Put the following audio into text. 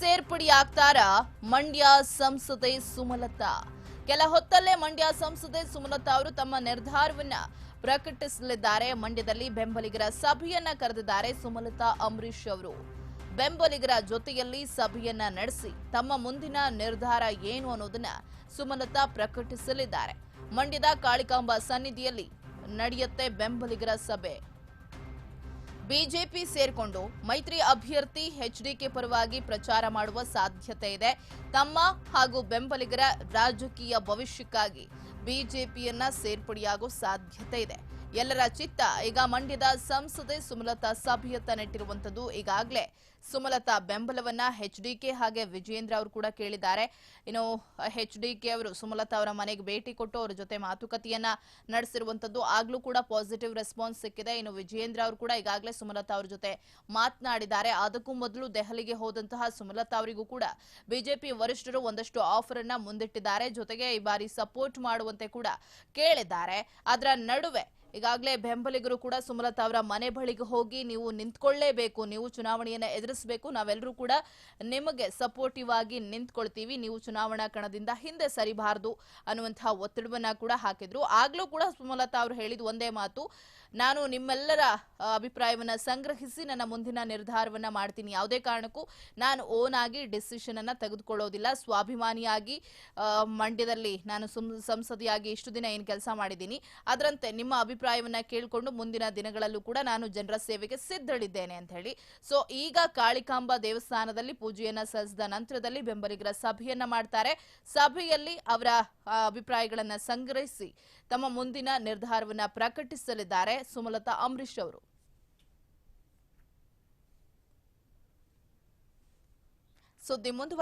ಸೇರ್ಪಡೆಯಾಗ್ತಾರ ಮಂಡ್ಯ ಸಂಸದೆ ಸುಮಲತಾ. ಕೆಲ ಹೊತ್ತಲ್ಲೇ ಮಂಡ್ಯ ಸಂಸದೆ ಸುಮಲತಾ ಅವರು ತಮ್ಮ ನಿರ್ಧಾರವನ್ನ ಪ್ರಕಟಿಸಲಿದ್ದಾರೆ. ಮಂಡ್ಯದಲ್ಲಿ ಬೆಂಬಲಿಗರ ಸಭೆಯನ್ನ ಕರೆದಿದ್ದಾರೆ ಸುಮಲತಾ ಅಂಬರೀಶ್ ಅವರು. ಬೆಂಬಲಿಗರ ಜೊತೆಯಲ್ಲಿ ಸಭೆಯನ್ನ ನಡೆಸಿ ತಮ್ಮ ಮುಂದಿನ ನಿರ್ಧಾರ ಏನು ಅನ್ನೋದನ್ನ ಸುಮಲತಾ ಪ್ರಕಟಿಸಲಿದ್ದಾರೆ. ಮಂಡ್ಯದ ಕಾಳಿಕಾಂಬ ಸನ್ನಿಧಿಯಲ್ಲಿ ನಡೆಯುತ್ತೆ ಬೆಂಬಲಿಗರ ಸಭೆ. ಬಿಜೆಪಿ ಸೇರ್ಕೊಂಡು ಮೈತ್ರಿ ಅಭ್ಯರ್ಥಿ ಎಚ್ಡಿಕೆ ಪರವಾಗಿ ಪ್ರಚಾರ ಮಾಡುವ ಸಾಧ್ಯತೆ ಇದೆ. ತಮ್ಮ ಹಾಗೂ ಬೆಂಬಲಿಗರ ರಾಜಕೀಯ ಭವಿಷ್ಯಕ್ಕಾಗಿ ಬಿಜೆಪಿಯನ್ನ ಸೇರ್ಪಡೆಯಾಗೋ ಸಾಧ್ಯತೆ ಇದೆ. ಎಲ್ಲರ ಚಿತ್ತ ಈಗ ಮಂಡ್ಯದ ಸಂಸದೆ ಸುಮಲತಾ ಸಭೆಯತ್ತ ನೆಟ್ಟಿರುವಂತದ್ದು ಈಗಾಗಲೇ ಸುಮಲತಾ ಬೆಂಬಲವನ್ನ ಎಚ್ಡಿಕೆ ಹಾಗೆ ವಿಜಯೇಂದ್ರ ಅವರು ಕೂಡ ಕೇಳಿದ್ದಾರೆ. ಇನ್ನು ಎಚ್ಡಿಕೆ ಅವರು ಸುಮಲತಾ ಅವರ ಮನೆಗೆ ಭೇಟಿ ಕೊಟ್ಟು ಅವರ ಜೊತೆ ಮಾತುಕತೆಯನ್ನ ನಡೆಸಿರುವಂತದ್ದು ಆಗ್ಲೂ ಕೂಡ ಪಾಸಿಟಿವ್ ರೆಸ್ಪಾನ್ಸ್ ಸಿಕ್ಕಿದೆ. ಇನ್ನು ವಿಜೇಂದ್ರ ಅವರು ಕೂಡ ಈಗಾಗಲೇ ಸುಮಲತಾ ಅವರ ಜೊತೆ ಮಾತನಾಡಿದ್ದಾರೆ. ಅದಕ್ಕೂ ಮೊದಲು ದೆಹಲಿಗೆ ಹೋದಂತಹ ಸುಮಲತಾ ಅವರಿಗೂ ಕೂಡ ಬಿಜೆಪಿ ವರಿಷ್ಠರು ಒಂದಷ್ಟು ಆಫರ್ ಅನ್ನ ಮುಂದಿಟ್ಟಿದ್ದಾರೆ. ಜೊತೆಗೆ ಈ ಬಾರಿ ಸಪೋರ್ಟ್ ಮಾಡುವಂತೆ ಕೂಡ ಕೇಳಿದ್ದಾರೆ. ಅದರ ನಡುವೆ ಈಗಾಗಲೇ ಬೆಂಬಲಿಗರು ಕೂಡ ಸುಮಲತಾ ಅವರ ಮನೆ ಬಳಿಗೆ ಹೋಗಿ ನೀವು ನಿಂತ್ಕೊಳ್ಳೇಬೇಕು, ನೀವು ಚುನಾವಣೆಯನ್ನ ಎದುರಿಸಬೇಕು, ನಾವೆಲ್ಲರೂ ಕೂಡ ನಿಮಗೆ ಸಪೋರ್ಟಿವ್ ಆಗಿ ನಿಂತ್ಕೊಳ್ತೀವಿ, ನೀವು ಚುನಾವಣಾ ಕಣದಿಂದ ಹಿಂದೆ ಸರಿಬಾರದು ಅನ್ನುವಂತಹ ಒತ್ತಡವನ್ನ ಕೂಡ ಹಾಕಿದ್ರು. ಆಗ್ಲೂ ಕೂಡ ಸುಮಲತಾ ಅವರು ಹೇಳಿದ ಒಂದೇ ಮಾತು ನಾನು ನಿಮ್ಮೆಲ್ಲರ ಅಭಿಪ್ರಾಯವನ್ನು ಸಂಗ್ರಹಿಸಿ ನನ್ನ ಮುಂದಿನ ನಿರ್ಧಾರವನ್ನ ಮಾಡ್ತೀನಿ. ಯಾವುದೇ ಕಾರಣಕ್ಕೂ ನಾನು ಓನ್ ಆಗಿ ಡಿಸಿಷನ್ ಅನ್ನ ತೆಗೆದುಕೊಳ್ಳೋದಿಲ್ಲ. ಸ್ವಾಭಿಮಾನಿಯಾಗಿ ಮಂಡ್ಯದಲ್ಲಿ ನಾನು ಸಂಸದಿಯಾಗಿ ಇಷ್ಟು ದಿನ ಏನು ಕೆಲಸ ಮಾಡಿದ್ದೀನಿ. ಅದರಂತೆ ನಿಮ್ಮ ಅಭಿಪ್ರಾಯವನ್ನ ಕೇಳಿಕೊಂಡು ಮುಂದಿನ ದಿನಗಳಲ್ಲೂ ಕೂಡ ನಾನು ಜನರ ಸೇವೆಗೆ ಸಿದ್ಧಳಿದ್ದೇನೆ ಅಂತ ಹೇಳಿ. ಸೊ ಈಗ ಕಾಳಿಕಾಂಬ ದೇವಸ್ಥಾನದಲ್ಲಿ ಪೂಜೆಯನ್ನ ಸಲ್ಲಿಸಿದ ನಂತರದಲ್ಲಿ ಬೆಂಬಲಿಗರ ಸಭೆಯನ್ನ ಮಾಡ್ತಾರೆ. ಸಭೆಯಲ್ಲಿ ಅವರ ಅಭಿಪ್ರಾಯಗಳನ್ನ ಸಂಗ್ರಹಿಸಿ ತಮ್ಮ ಮುಂದಿನ ನಿರ್ಧಾರವನ್ನ ಪ್ರಕಟಿಸಲಿದ್ದಾರೆ. ಸುಮಲತಾ ಅಂಬರೀಶ್ ಅವರು. ಸುದ್ದಿ ಮುಂದುವ